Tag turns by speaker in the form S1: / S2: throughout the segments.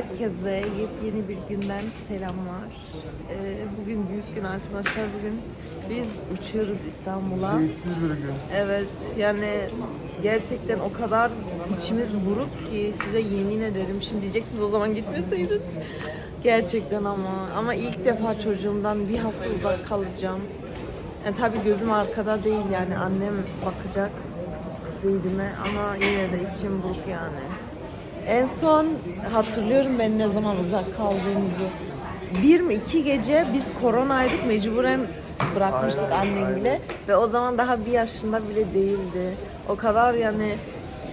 S1: Herkese yepyeni bir günden selamlar. Ee, bugün büyük gün arkadaşlar. Bugün biz uçuyoruz İstanbul'a.
S2: Ümitsiz bir gün.
S1: Evet yani gerçekten o kadar içimiz buruk ki size yemin ederim. Şimdi diyeceksiniz o zaman gitmeseydin. Gerçekten ama ama ilk defa çocuğumdan bir hafta uzak kalacağım. Yani tabii gözüm arkada değil yani annem bakacak Zeydime ama yine de içim buruk yani. En son hatırlıyorum ben ne zaman uzak kaldığımızı. Bir mi iki gece biz koronaydık mecburen bırakmıştık annemle ve o zaman daha bir yaşında bile değildi. O kadar yani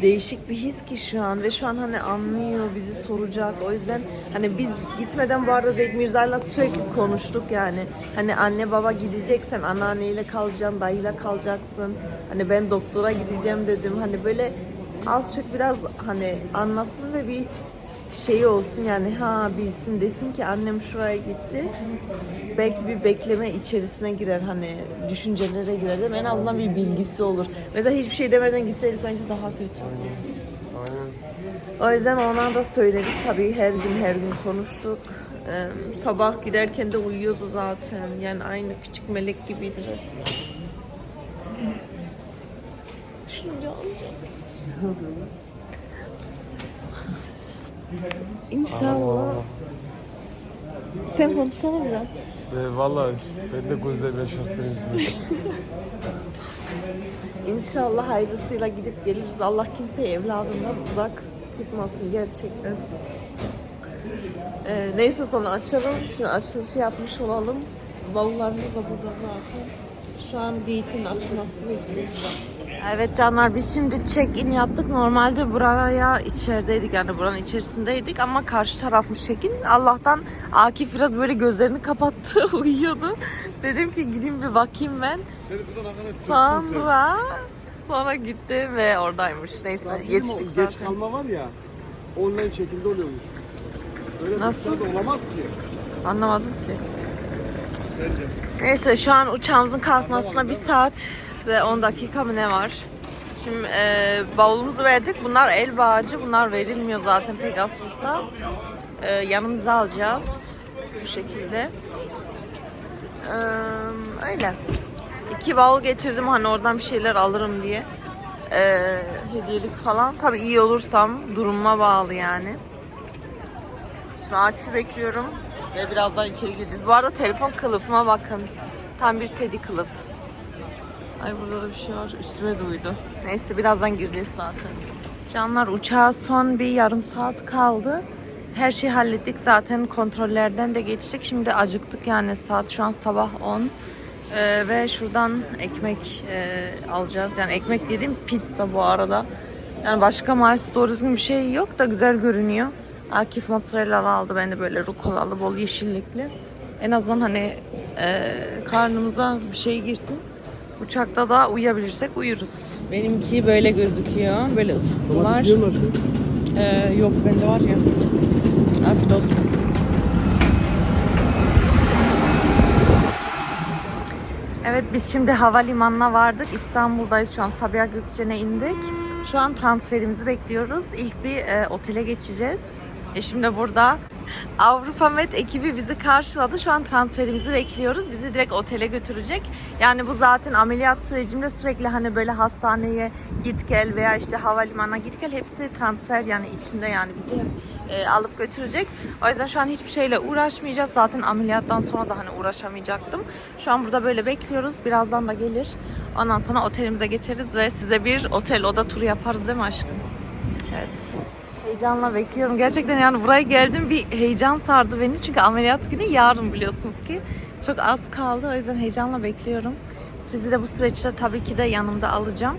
S1: değişik bir his ki şu an ve şu an hani anlıyor bizi soracak. O yüzden hani biz gitmeden bu arada Zeyd Mirza'yla sürekli konuştuk yani. Hani anne baba gideceksen anneanneyle kalacaksın, dayıyla kalacaksın. Hani ben doktora gideceğim dedim. Hani böyle az çok biraz hani anlasın ve bir şey olsun yani ha bilsin desin ki annem şuraya gitti. Belki bir bekleme içerisine girer hani düşüncelere girer değil? En azından bir bilgisi olur. Mesela hiçbir şey demeden gitseydik bence daha kötü.
S2: Aynen.
S1: O yüzden ona da söyledik tabii her gün her gün konuştuk. Ee, sabah giderken de uyuyordu zaten. Yani aynı küçük melek gibiydi resmen. Şimdi alacağım. İnşallah. Sen konuşsana biraz.
S2: Ve valla ben de gözlerim yaşarsınız.
S1: İnşallah hayırlısıyla gidip geliriz. Allah kimseyi evladından uzak tutmasın gerçekten. Ee, neyse sonra açarım. Şimdi açılışı yapmış olalım. Bavullarımız da burada zaten. Şu an gate'in açılması bekliyoruz. Evet canlar biz şimdi check-in yaptık. Normalde buraya içerideydik yani buranın içerisindeydik ama karşı tarafmış check-in. Allah'tan Akif biraz böyle gözlerini kapattı, uyuyordu. Dedim ki gideyim bir bakayım ben. Sonra sonra gitti ve oradaymış. Neyse yetiştik
S2: Geç
S1: zaten.
S2: kalma var ya online şekilde oluyormuş. Böyle
S1: Nasıl?
S2: Nasıl? olamaz ki.
S1: Anlamadım ki. Neyse şu an uçağımızın kalkmasına bir saat ve 10 dakika mı ne var? Şimdi e, bavulumuzu verdik. Bunlar el bağcı. Bunlar verilmiyor zaten Pegasus'ta. E, yanımıza alacağız. Bu şekilde. E, öyle. İki bavul getirdim hani oradan bir şeyler alırım diye. E, hediyelik falan. Tabii iyi olursam durumuma bağlı yani. Şimdi Akif'i bekliyorum ve birazdan içeri gireceğiz. Bu arada telefon kılıfıma bakın. Tam bir teddy kılıf. Ay burada da bir şey var. Üstüme de uydu. Neyse birazdan gireceğiz zaten. Canlar uçağa son bir yarım saat kaldı. Her şeyi hallettik zaten kontrollerden de geçtik. Şimdi acıktık yani saat şu an sabah 10. Ee, ve şuradan ekmek e, alacağız. Yani ekmek dediğim pizza bu arada. Yani başka maalesef doğru düzgün bir şey yok da güzel görünüyor. Akif mozzarella aldı. Ben de böyle rukolalı, bol yeşillikli. En azından hani e, karnımıza bir şey girsin. Uçakta da uyuyabilirsek uyuruz. Benimki böyle gözüküyor. Böyle ısıttılar. Ee, yok bende var ya. Afiyet olsun. Evet biz şimdi havalimanına vardık. İstanbul'dayız şu an Sabiha Gökçen'e indik. Şu an transferimizi bekliyoruz. İlk bir e, otele geçeceğiz. E şimdi burada Avrupa Med ekibi bizi karşıladı. Şu an transferimizi bekliyoruz. Bizi direkt otele götürecek. Yani bu zaten ameliyat sürecimde sürekli hani böyle hastaneye git gel veya işte havalimanına git gel hepsi transfer yani içinde yani bizi hep e, alıp götürecek. O yüzden şu an hiçbir şeyle uğraşmayacağız. Zaten ameliyattan sonra da hani uğraşamayacaktım. Şu an burada böyle bekliyoruz. Birazdan da gelir. Ondan sonra otelimize geçeriz ve size bir otel oda turu yaparız değil mi aşkım? Evet. Heyecanla bekliyorum. Gerçekten yani buraya geldim bir heyecan sardı beni. Çünkü ameliyat günü yarın biliyorsunuz ki. Çok az kaldı. O yüzden heyecanla bekliyorum. Sizi de bu süreçte tabii ki de yanımda alacağım.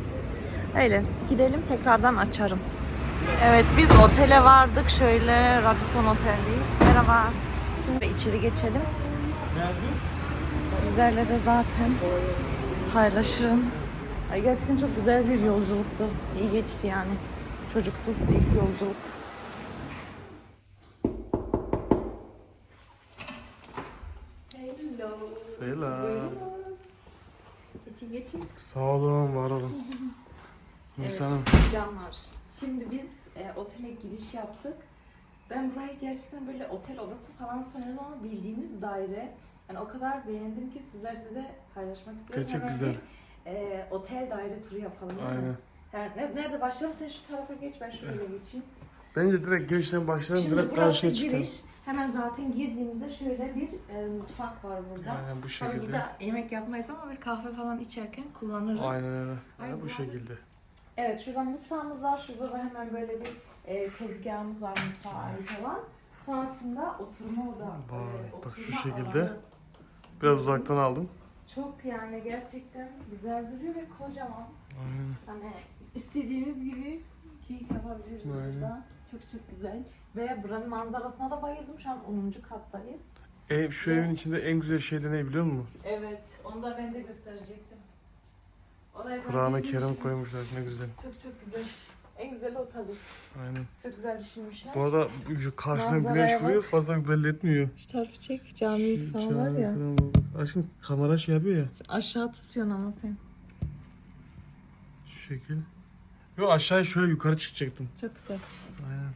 S1: Öyle gidelim tekrardan açarım. Evet biz otele vardık. Şöyle Radisson Otel'deyiz. Merhaba. Şimdi içeri geçelim. Sizlerle de zaten paylaşırım. Ay gerçekten çok güzel bir yolculuktu. İyi geçti yani. Çocuksuz ilk yolculuk.
S2: Selam.
S1: Geçin geçin.
S2: Sağ olun, var olun. Hanım.
S1: Canlar. Şimdi biz e, otele giriş yaptık. Ben burayı gerçekten böyle otel odası falan sanıyorum ama bildiğiniz daire. Yani o kadar beğendim ki sizlerle de paylaşmak istiyorum. Hemen
S2: güzel.
S1: Bir, e, otel daire turu yapalım.
S2: Aynen.
S1: Ne- nerede başlayalım? Sen şu tarafa geç, ben şöyle geçeyim.
S2: Bence direkt girişten başlayalım.
S1: Şimdi
S2: direkt
S1: burası
S2: karşıya çıkalım.
S1: giriş. Hemen zaten girdiğimizde şöyle bir e, mutfak var burada.
S2: Aynen bu
S1: Tabii
S2: şekilde.
S1: burada yemek yapmayız ama bir kahve falan içerken kullanırız.
S2: Aynen öyle.
S1: Aynen.
S2: Aynen bu şekilde.
S1: Evet şuradan mutfağımız var. Şurada da hemen böyle bir e, tezgahımız var mutfağa ait falan. Sonrasında oturma oda.
S2: Vay,
S1: e,
S2: bak şu
S1: oturma
S2: şekilde.
S1: alanı.
S2: Biraz uzaktan aldım.
S1: Çok yani gerçekten güzel duruyor ve kocaman.
S2: Aynen.
S1: Hani istediğimiz gibi keyif yapabiliriz
S2: Aynen.
S1: burada. Çok çok güzel. Ve buranın manzarasına da bayıldım. Şu an 10. kattayız.
S2: Ev, şu evin içinde en güzel şey de ne biliyor musun?
S1: Evet, onu da ben de gösterecektim.
S2: Kerim
S1: için
S2: koymuşlar ne güzel.
S1: Çok çok güzel. En güzeli o tabii.
S2: Aynen.
S1: Çok güzel düşünmüşler.
S2: Bu arada karşıdan
S1: Manzaraya
S2: güneş
S1: bak.
S2: vuruyor fazla belli etmiyor.
S1: Şu tarafı çek, cami falan var ya.
S2: Aşkım kamera şey yapıyor ya.
S1: Aşağı tutuyorsun ama sen.
S2: Şu şekil. Yo aşağıya şöyle yukarı çıkacaktım.
S1: Çok güzel.
S2: Aynen.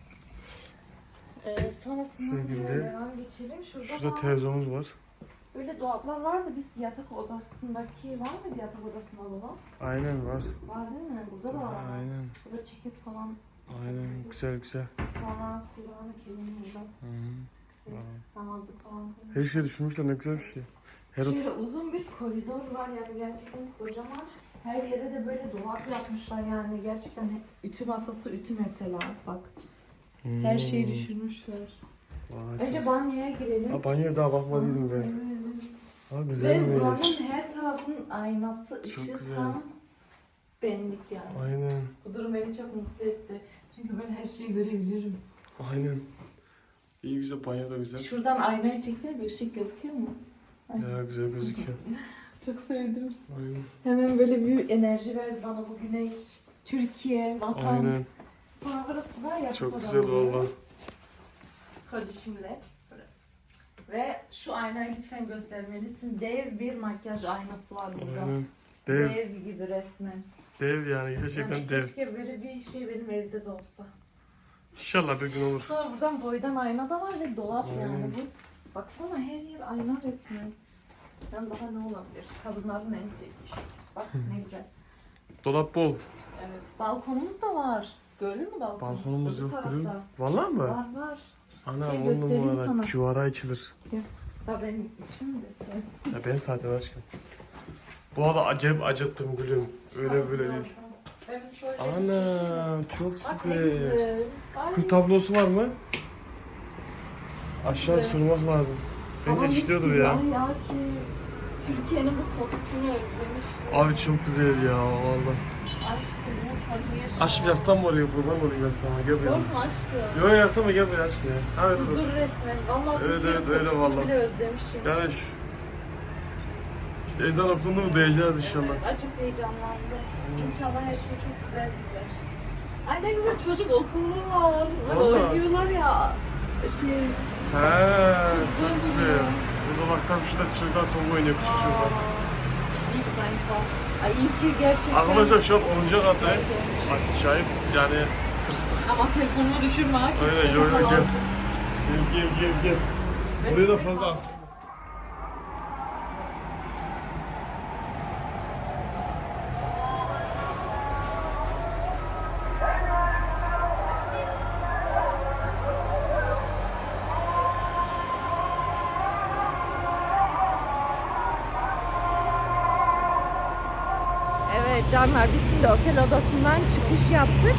S1: Ee, sonrasında
S2: Şöyle.
S1: devam geçelim. Şurada,
S2: Şurada
S1: da
S2: televizyonumuz var.
S1: böyle dolaplar vardı. Biz yatak odasındaki var mıydı yatak odasında dolap?
S2: Aynen var.
S1: Var değil mi? Burada da var.
S2: Aynen.
S1: Burada ceket falan.
S2: Aynen. Güzel güzel.
S1: Sonra Kur'an-ı Kerim burada.
S2: Hı.
S1: Güzel. Namazlık falan.
S2: Her şey düşünmüşler ne güzel bir şey. Her
S1: Şöyle uzun bir koridor var yani gerçekten kocaman. Her yere de böyle dolap yapmışlar yani gerçekten ütü masası ütü mesela bak. Her şeyi
S2: Hmm.
S1: düşünmüşler.
S2: Vay,
S1: Önce banyoya girelim.
S2: Ha, banyoya daha bakmadıydım
S1: Evet.
S2: ben. Ha
S1: Ve
S2: güzelmiş.
S1: buranın her tarafının aynası, ışığı
S2: güzel.
S1: tam benlik yani.
S2: Aynen.
S1: Bu durum beni çok mutlu etti. Çünkü ben her şeyi görebilirim.
S2: Aynen. İyi güzel banyo da güzel.
S1: Şuradan aynayı çeksene bir ışık gözüküyor mu?
S2: Ya güzel gözüküyor.
S1: Çok sevdim.
S2: Aynen.
S1: Hemen böyle bir enerji verdi bana bu güneş. Türkiye, vatan.
S2: Aynen.
S1: Sonra burası da yatak
S2: Çok güzel valla.
S1: Kocişimle burası. Ve şu aynayı lütfen göstermelisin. Dev bir makyaj aynası var burada.
S2: Aynen. Dev.
S1: Dev gibi resmen.
S2: Dev yani gerçekten
S1: Yani
S2: dev.
S1: keşke böyle bir şey benim evde de olsa.
S2: İnşallah bir gün olur.
S1: Sonra buradan boydan ayna da var ve dolap yani
S2: Aynen.
S1: bu. Baksana her yer ayna resmen. Yani daha ne olabilir? Kadınların en sevdiği şey. Bak ne güzel.
S2: Dolap bol.
S1: Evet. Balkonumuz da var. Gördün mü balkonu?
S2: Balkonumuz
S1: Öbür
S2: yok biliyor musun? Valla mı?
S1: Var var.
S2: Ana
S1: Gel
S2: on
S1: göstereyim
S2: numara.
S1: sana.
S2: Civara açılır.
S1: Da ben içim de sen.
S2: Ya ben zaten aşkım. Bu arada acayip acıttım gülüm. Öyle böyle değil.
S1: Ben bir story
S2: Ana çok
S1: Bak ne
S2: süper.
S1: güzel. Ay.
S2: Kul tablosu var mı? Aşağı sürmek lazım.
S1: Ama mis
S2: işliyordur
S1: gibi
S2: ya.
S1: Ya ki Türkiye'nin bu kokusunu özlemiş.
S2: Abi çok güzel ya valla.
S1: Aşkımız fazla yaşıyor.
S2: Aşkım yaslama oraya kurban olayım yaslama gel buraya.
S1: Korkma aşkım.
S2: Yo yaslama gel buraya aşkım ya. Ha dur.
S1: Huzur resmen. Vallahi
S2: Evet,
S1: Türkiye'nin
S2: evet, öyle
S1: kokusunu
S2: vallahi.
S1: bile özlemişim.
S2: Yani şu... İşte ezan okundu mu duyacağız inşallah.
S1: Evet, acık heyecanlandım. İnşallah her şey çok güzel gider. Ay ne güzel çocuk okullu var.
S2: Vallahi.
S1: oynuyorlar ya. Şey,
S2: He,
S1: Çok
S2: çok
S1: güzel
S2: güzel.
S1: duruyor.
S2: Burada bak tam şurada çocuklar top oynuyor küçük çocuklar.
S1: İlk sayfa. Ay iyi ki gerçekten.
S2: Arkadaşlar şu an 10. kattayız. Acayip yani tırstık.
S1: Ama telefonumu düşürme ha.
S2: Aynen
S1: kimse
S2: yo yo
S1: falan.
S2: gel. Gel gel gel gel. Buraya da fazla az.
S1: Evet canlar biz şimdi otel odasından çıkış yaptık.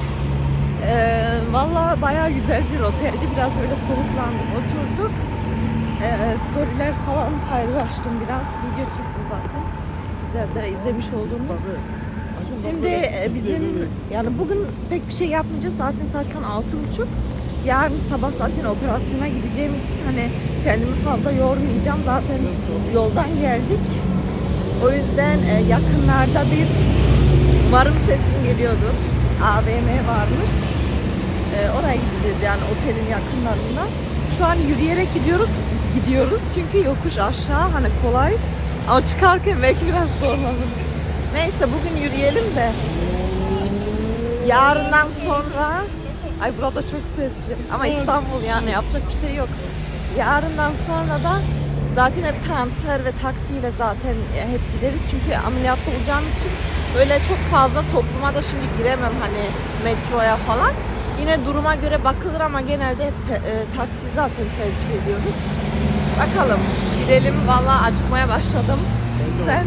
S1: Ee, Valla bayağı güzel bir oteldi. Biraz böyle soluklandık, oturduk. Ee, storyler falan paylaştım biraz. Video çektim zaten. Sizler de izlemiş oldunuz. Şimdi e, bizim yani bugün pek bir şey yapmayacağız. Zaten an altı buçuk. Yarın sabah zaten operasyona gideceğim için hani kendimi fazla yormayacağım. Zaten yoldan geldik. O yüzden e, yakınlarda bir umarım sesim geliyordur. AVM varmış. E, oraya gideceğiz yani otelin yakınlarında. Şu an yürüyerek gidiyoruz. Gidiyoruz çünkü yokuş aşağı hani kolay. Ama çıkarken belki biraz zorlanırız. Neyse bugün yürüyelim de yarından sonra Ay burada çok sesli. Ama İstanbul yani yapacak bir şey yok. Yarından sonra da zaten hep transfer ve taksiyle zaten e, hep gideriz. Çünkü ameliyatta olacağım için böyle çok fazla topluma da şimdi giremem hani metroya falan. Yine duruma göre bakılır ama genelde hep te- e, taksi zaten tercih ediyoruz. Bakalım gidelim. Vallahi acıkmaya başladım. Sen?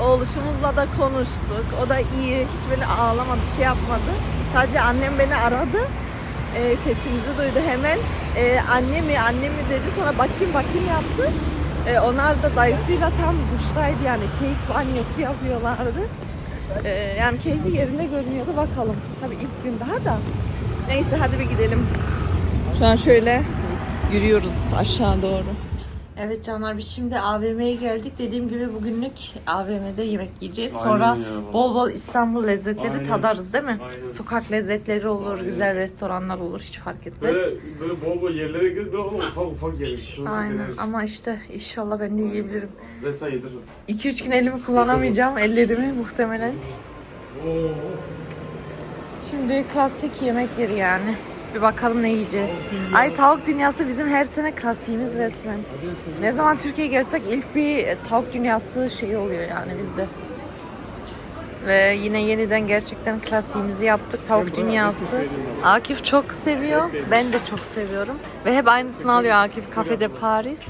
S1: Oğluşumuzla da konuştuk. O da iyi. Hiç böyle ağlamadı, şey yapmadı. Sadece annem beni aradı. Ee, sesimizi duydu hemen. Ee, anne mi, anne mi dedi. Sonra bakayım bakayım yaptı. Ee, onlar da dayısıyla tam duştaydı yani. Keyif banyosu yapıyorlardı. Ee, yani keyfi yerinde görünüyordu. Bakalım. Tabii ilk gün daha da. Neyse hadi bir gidelim. Şu an şöyle yürüyoruz aşağı doğru. Evet canlar biz şimdi AVM'ye geldik. Dediğim gibi bugünlük AVM'de yemek yiyeceğiz.
S2: Aynen
S1: Sonra
S2: ya.
S1: bol bol İstanbul lezzetleri
S2: Aynen.
S1: tadarız değil mi?
S2: Aynen.
S1: Sokak lezzetleri olur,
S2: Aynen.
S1: güzel restoranlar olur hiç fark etmez.
S2: Böyle, böyle bol bol yerlere gidiyoruz. Böyle ama ufak ufak yeriz.
S1: Aynen
S2: deneriz.
S1: ama işte inşallah ben de yiyebilirim.
S2: Resa yediririm.
S1: 2-3 gün elimi kullanamayacağım ellerimi muhtemelen.
S2: Oo.
S1: Şimdi klasik yemek yeri yani. Bir bakalım ne yiyeceğiz. Ay tavuk dünyası bizim her sene klasiğimiz resmen. Ne zaman Türkiye'ye gelsek ilk bir tavuk dünyası şey oluyor yani bizde. Ve yine yeniden gerçekten klasiğimizi yaptık. Tavuk dünyası. Akif çok seviyor. Ben de çok seviyorum. Ve hep aynısını alıyor Akif kafede Paris.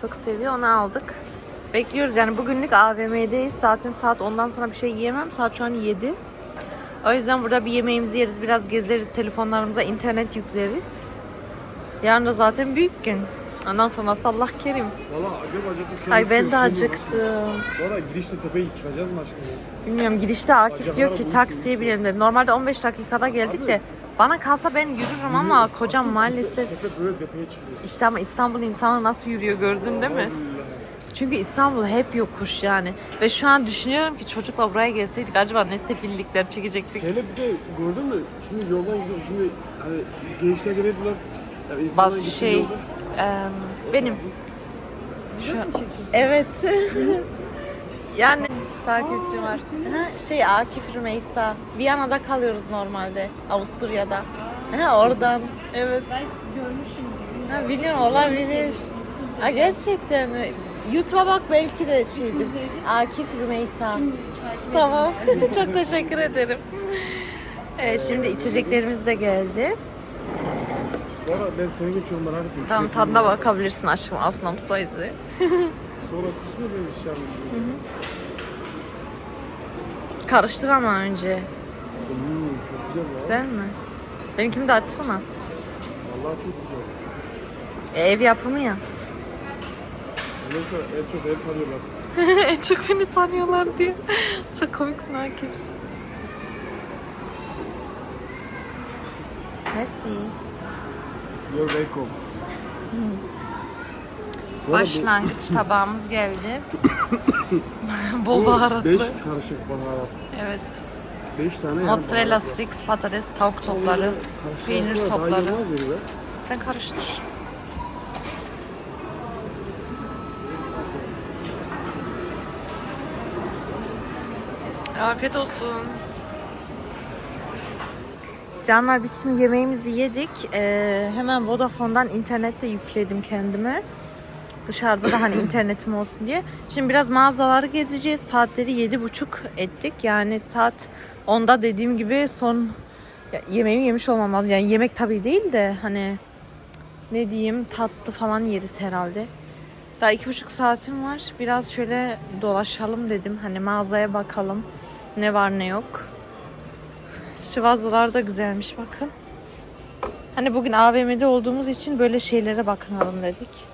S1: Çok seviyor. Onu aldık. Bekliyoruz yani bugünlük AVM'deyiz. Zaten saat ondan sonra bir şey yiyemem. Saat şu an 7. O yüzden burada bir yemeğimizi yeriz, biraz gezeriz, telefonlarımıza internet yükleriz. Yarın da zaten büyük gün. Ondan sonra Allah kerim.
S2: Valla acaba acaba
S1: Ay ben de acıktım.
S2: Valla girişte tepeyi çıkacağız mı aşkım?
S1: Bilmiyorum gidişte Akif
S2: Acaba
S1: diyor ki taksiye binelim dedi. Normalde 15 dakikada geldik de bana kalsa ben yürürüm ama kocam maalesef
S2: Tepe böyle tepeye çıkıyor.
S1: işte ama İstanbul insanı nasıl yürüyor gördün değil mi? Çünkü İstanbul hep yokuş yani. Ve şu an düşünüyorum ki çocukla buraya gelseydik acaba ne sefillikler çekecektik.
S2: Hele bir de gördün mü? Şimdi yoldan gidiyorum. Şimdi hani gençler gene diyorlar. Yani insanlar
S1: Bazı
S2: gittiği
S1: şey
S2: yolda-
S1: benim şu evet yani takipçim var. Ha, şey Akif Rümeysa. Viyana'da kalıyoruz normalde. Avusturya'da. Ha, oradan. Evet.
S3: Ben görmüşüm.
S1: Ha, biliyorum olabilir. Ha, gerçekten mi? YouTube'a bak belki de şeydir. Akif Rümeysa. Tamam. Çok teşekkür ederim. Evet, şimdi içeceklerimiz de geldi.
S2: Bu arada ben senin geçiyorum ben artık.
S1: Tam tadına bakabilirsin aşkım Aslan soyzi.
S2: Sonra kısmı bir iş yapmışım.
S1: Karıştır ama önce.
S2: Hmm, çok güzel ya.
S1: Güzel mi? Benimkini de açsana.
S2: Vallahi çok güzel.
S1: E, ev yapımı ya.
S2: Neyse en çok el tanıyorlar.
S1: en çok beni tanıyorlar diye. Çok komiksin Akif. Merci.
S2: You're welcome. Bu arada bu
S1: Başlangıç tabağımız geldi. Bol baharatlı.
S2: Beş karışık baharat.
S1: Evet.
S2: Beş tane yani
S1: Mozzarella
S2: baharat.
S1: sticks, patates, tavuk topları. Peynir
S2: da daha iyi
S1: topları.
S2: olmaz mıydı be?
S1: Sen karıştır. Afiyet olsun. Canlar biz şimdi yemeğimizi yedik. Ee, hemen Vodafone'dan internette yükledim kendime. Dışarıda da hani internetim olsun diye. Şimdi biraz mağazaları gezeceğiz. Saatleri yedi buçuk ettik. Yani saat 10'da dediğim gibi son ya, yemeğimi yemiş olmam lazım. Yani yemek tabii değil de hani ne diyeyim tatlı falan yeriz herhalde. Daha iki buçuk saatim var. Biraz şöyle dolaşalım dedim. Hani mağazaya bakalım. Ne var ne yok. Şu vazolar da güzelmiş bakın. Hani bugün AVM'de olduğumuz için böyle şeylere bakınalım dedik.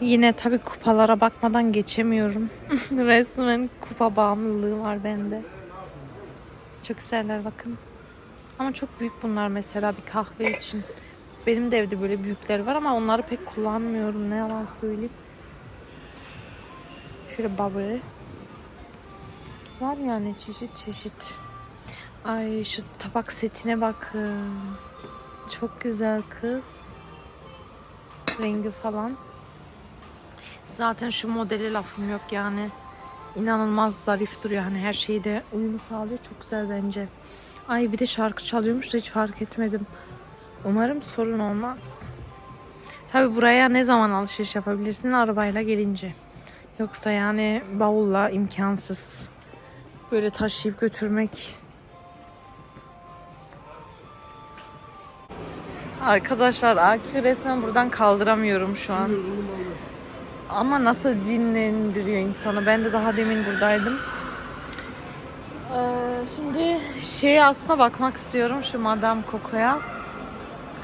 S1: Yine tabii kupalara bakmadan geçemiyorum. Resmen kupa bağımlılığı var bende. Çok güzeller bakın. Ama çok büyük bunlar mesela bir kahve için. Benim de evde böyle büyükler var ama onları pek kullanmıyorum. Ne yalan söyleyeyim. Şöyle bubble. Var yani çeşit çeşit. Ay şu tabak setine bakın. Çok güzel kız. Rengi falan. Zaten şu modeli lafım yok yani. inanılmaz zarif duruyor. Hani her şeyi de uyumu sağlıyor. Çok güzel bence. Ay bir de şarkı çalıyormuş da hiç fark etmedim. Umarım sorun olmaz. Tabi buraya ne zaman alışveriş yapabilirsin? Arabayla gelince. Yoksa yani bavulla imkansız. Böyle taşıyıp götürmek. Arkadaşlar Akif'i resmen buradan kaldıramıyorum şu an. Ama nasıl dinlendiriyor insanı. Ben de daha demin buradaydım. Ee, şimdi şey aslında bakmak istiyorum şu Madame Coco'ya.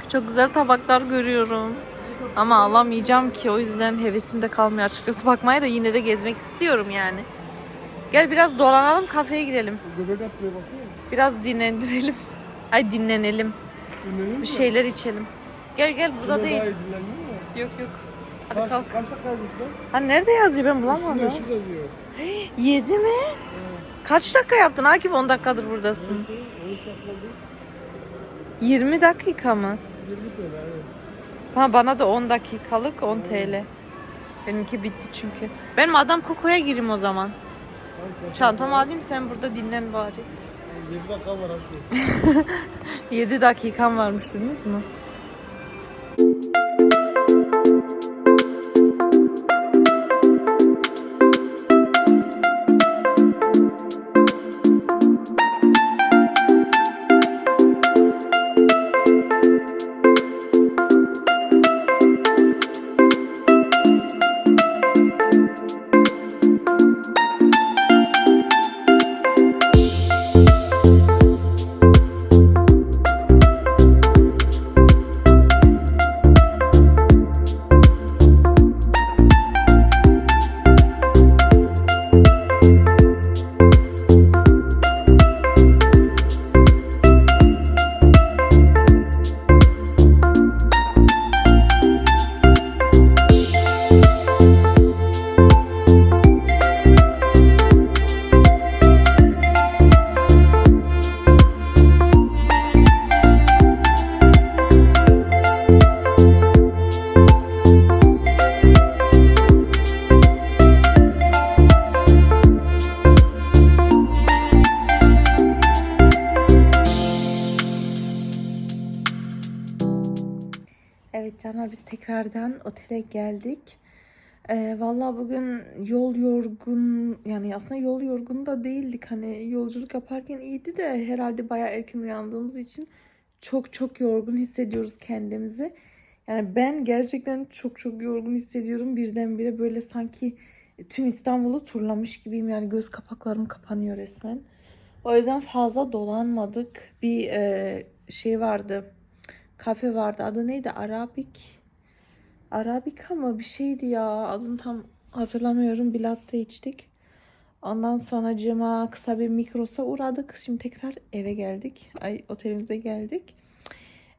S1: Çok güzel tabaklar görüyorum. Ama alamayacağım ki o yüzden hevesim de kalmıyor açıkçası. Bakmaya da yine de gezmek istiyorum yani. Gel biraz dolanalım kafeye gidelim.
S2: Göbek.
S1: Biraz dinlendirelim. Ay dinlenelim.
S2: Dinleniyor
S1: Bir şeyler içelim. Gel gel burada
S2: Burada
S1: değil. Yok yok. Hadi
S2: Kaç,
S1: kalk.
S2: kaç dakika yazmış lan?
S1: Ha nerede yazıyor ben
S2: Üstünde
S1: bulamadım.
S2: ışık yazıyor.
S1: Yedi mi? Kaç dakika yaptın Akif? 10 dakikadır buradasın.
S2: İşte 13 dakika oldu.
S1: 20 dakika mı?
S2: 20 TL evet.
S1: Ha, bana da 10 dakikalık 10 TL. Benimki bitti çünkü. Ben Madam Coco'ya gireyim o zaman. Çantamı alayım sen burada dinlen bari.
S2: 7 dakika var aşkım.
S1: 7 dakikam varmış duydunuz mu? Evet Caner biz tekrardan otele geldik. Ee, Valla bugün yol yorgun yani aslında yol yorgun da değildik. Hani yolculuk yaparken iyiydi de herhalde bayağı erken uyandığımız için çok çok yorgun hissediyoruz kendimizi. Yani ben gerçekten çok çok yorgun hissediyorum. Birdenbire böyle sanki tüm İstanbul'u turlamış gibiyim. Yani göz kapaklarım kapanıyor resmen. O yüzden fazla dolanmadık. Bir e, şey vardı kafe vardı. Adı neydi? Arabik. Arabika mı? Bir şeydi ya. Adını tam hatırlamıyorum. Bir latte içtik. Ondan sonra cima kısa bir mikrosa uğradık. Şimdi tekrar eve geldik. Ay otelimize geldik.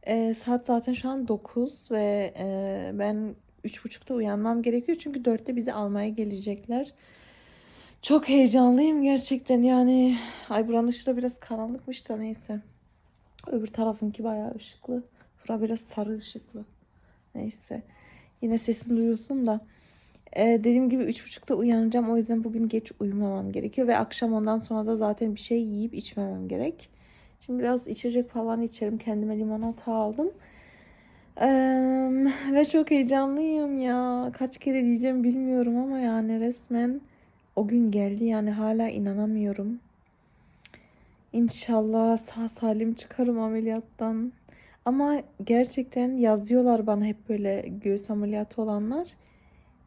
S1: Ee, saat zaten şu an 9 ve e, ben 3.30'da uyanmam gerekiyor. Çünkü 4'te bizi almaya gelecekler. Çok heyecanlıyım gerçekten yani. Ay buranın ışığı da biraz karanlıkmış da neyse. Öbür tarafınki bayağı ışıklı. Bura biraz sarı ışıklı. Neyse. Yine sesini duyuyorsun da. Ee, dediğim gibi üç buçukta uyanacağım. O yüzden bugün geç uyumamam gerekiyor. Ve akşam ondan sonra da zaten bir şey yiyip içmemem gerek. Şimdi biraz içecek falan içerim. Kendime limonata aldım. Ee, ve çok heyecanlıyım ya. Kaç kere diyeceğim bilmiyorum ama yani resmen o gün geldi. Yani hala inanamıyorum. İnşallah sağ salim çıkarım ameliyattan. Ama gerçekten yazıyorlar bana hep böyle göğüs ameliyatı olanlar.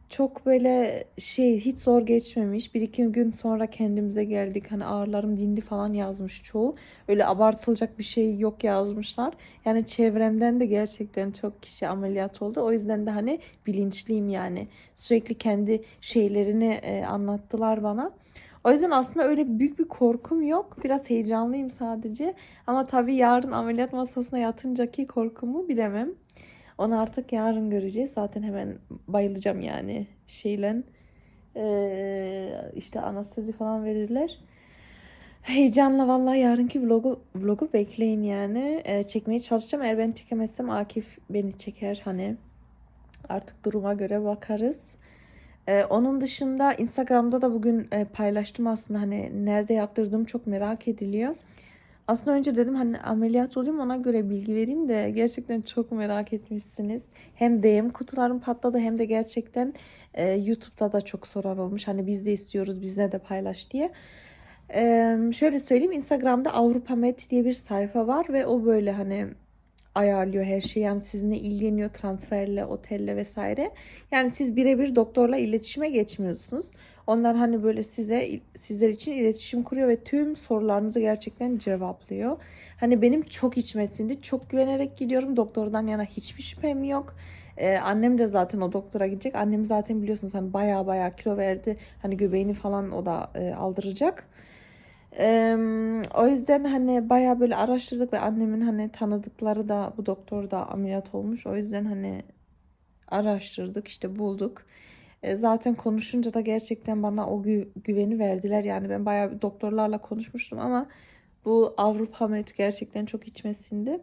S1: Çok böyle şey hiç zor geçmemiş. Bir iki gün sonra kendimize geldik. Hani ağrılarım dindi falan yazmış çoğu. Öyle abartılacak bir şey yok yazmışlar. Yani çevremden de gerçekten çok kişi ameliyat oldu. O yüzden de hani bilinçliyim yani. Sürekli kendi şeylerini e, anlattılar bana. O yüzden aslında öyle büyük bir korkum yok. Biraz heyecanlıyım sadece. Ama tabii yarın ameliyat masasına yatıncaki korkumu bilemem. Onu artık yarın göreceğiz. Zaten hemen bayılacağım yani şeyle. Ee, işte anestezi falan verirler. Heyecanla vallahi yarınki vlogu, vlogu bekleyin yani. Ee, çekmeye çalışacağım. Eğer ben çekemezsem Akif beni çeker hani. Artık duruma göre bakarız. Ee, onun dışında Instagram'da da bugün e, paylaştım aslında hani nerede yaptırdığım çok merak ediliyor. Aslında önce dedim hani ameliyat olayım ona göre bilgi vereyim de gerçekten çok merak etmişsiniz. Hem DM kutularım patladı hem de gerçekten e, YouTube'da da çok soran olmuş. Hani biz de istiyoruz bizle de paylaş diye. Ee, şöyle söyleyeyim Instagram'da Avrupa Med diye bir sayfa var ve o böyle hani ayarlıyor her şeyi. Yani sizinle ilgileniyor transferle, otelle vesaire. Yani siz birebir doktorla iletişime geçmiyorsunuz. Onlar hani böyle size sizler için iletişim kuruyor ve tüm sorularınızı gerçekten cevaplıyor. Hani benim çok içmesindi. Çok güvenerek gidiyorum. Doktordan yana hiçbir şüphem yok. Ee, annem de zaten o doktora gidecek. Annem zaten biliyorsunuz hani baya baya kilo verdi. Hani göbeğini falan o da e, aldıracak. Ee, o yüzden hani baya böyle araştırdık ve annemin hani tanıdıkları da bu doktor da ameliyat olmuş. O yüzden hani araştırdık işte bulduk. E, zaten konuşunca da gerçekten bana o gü- güveni verdiler. Yani ben bayağı doktorlarla konuşmuştum ama bu Avrupa Med gerçekten çok içmesindi.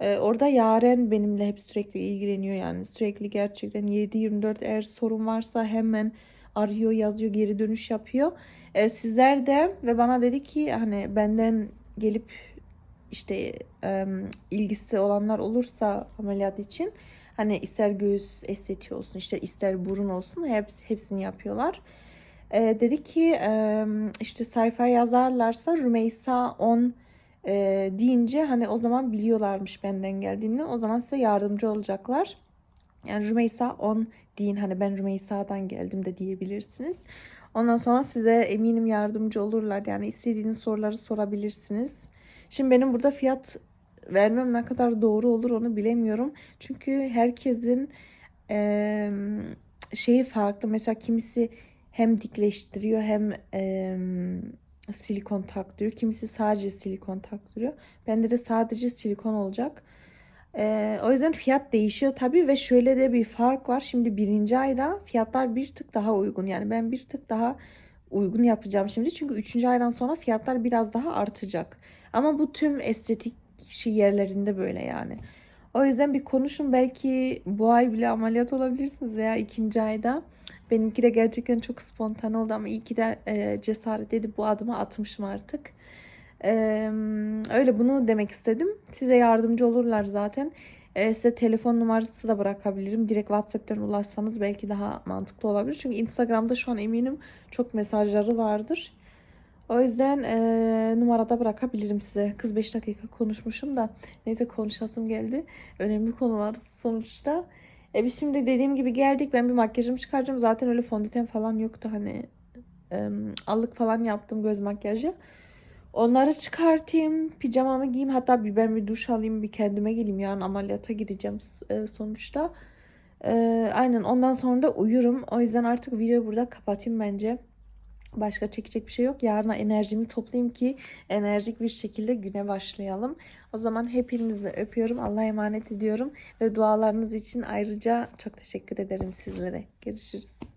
S1: E, orada Yaren benimle hep sürekli ilgileniyor yani sürekli gerçekten 7-24 eğer sorun varsa hemen arıyor yazıyor geri dönüş yapıyor. E, sizler de ve bana dedi ki hani benden gelip işte e, ilgisi olanlar olursa ameliyat için hani ister göğüs estetiği olsun işte ister burun olsun hep, hepsini yapıyorlar. E, dedi ki e, işte sayfaya yazarlarsa Rümeysa 10 e, deyince hani o zaman biliyorlarmış benden geldiğini. O zaman size yardımcı olacaklar. Yani Rümeysa 10 deyin hani ben Rümeysa'dan geldim de diyebilirsiniz. Ondan sonra size eminim yardımcı olurlar. Yani istediğiniz soruları sorabilirsiniz. Şimdi benim burada fiyat vermem ne kadar doğru olur onu bilemiyorum. Çünkü herkesin eee, şeyi farklı. Mesela kimisi hem dikleştiriyor hem eee, silikon taktırıyor. Kimisi sadece silikon taktırıyor. Bende de sadece silikon olacak. Eee, o yüzden fiyat değişiyor tabii ve şöyle de bir fark var. Şimdi birinci ayda fiyatlar bir tık daha uygun. Yani ben bir tık daha uygun yapacağım şimdi. Çünkü üçüncü aydan sonra fiyatlar biraz daha artacak. Ama bu tüm estetik şey yerlerinde böyle yani. O yüzden bir konuşun belki bu ay bile ameliyat olabilirsiniz veya ikinci ayda. Benimki de gerçekten çok spontane oldu ama iyi ki de e, cesaret edip bu adımı atmışım artık. E, öyle bunu demek istedim. Size yardımcı olurlar zaten. E, size telefon numarası da bırakabilirim. Direkt WhatsApp'tan ulaşsanız belki daha mantıklı olabilir. Çünkü Instagram'da şu an eminim çok mesajları vardır. O yüzden e, numarada bırakabilirim size. Kız 5 dakika konuşmuşum da neyse konuşasım geldi. Önemli konular sonuçta. E biz şimdi dediğim gibi geldik. Ben bir makyajımı çıkaracağım. Zaten öyle fondöten falan yoktu. Hani e, allık falan yaptım göz makyajı. Onları çıkartayım. Pijamamı giyeyim. Hatta bir ben bir duş alayım. Bir kendime geleyim. Yarın ameliyata gideceğim e, sonuçta. E, aynen ondan sonra da uyurum. O yüzden artık videoyu burada kapatayım bence. Başka çekecek bir şey yok. Yarına enerjimi toplayayım ki enerjik bir şekilde güne başlayalım. O zaman hepinizi öpüyorum. Allah'a emanet ediyorum. Ve dualarınız için ayrıca çok teşekkür ederim sizlere. Görüşürüz.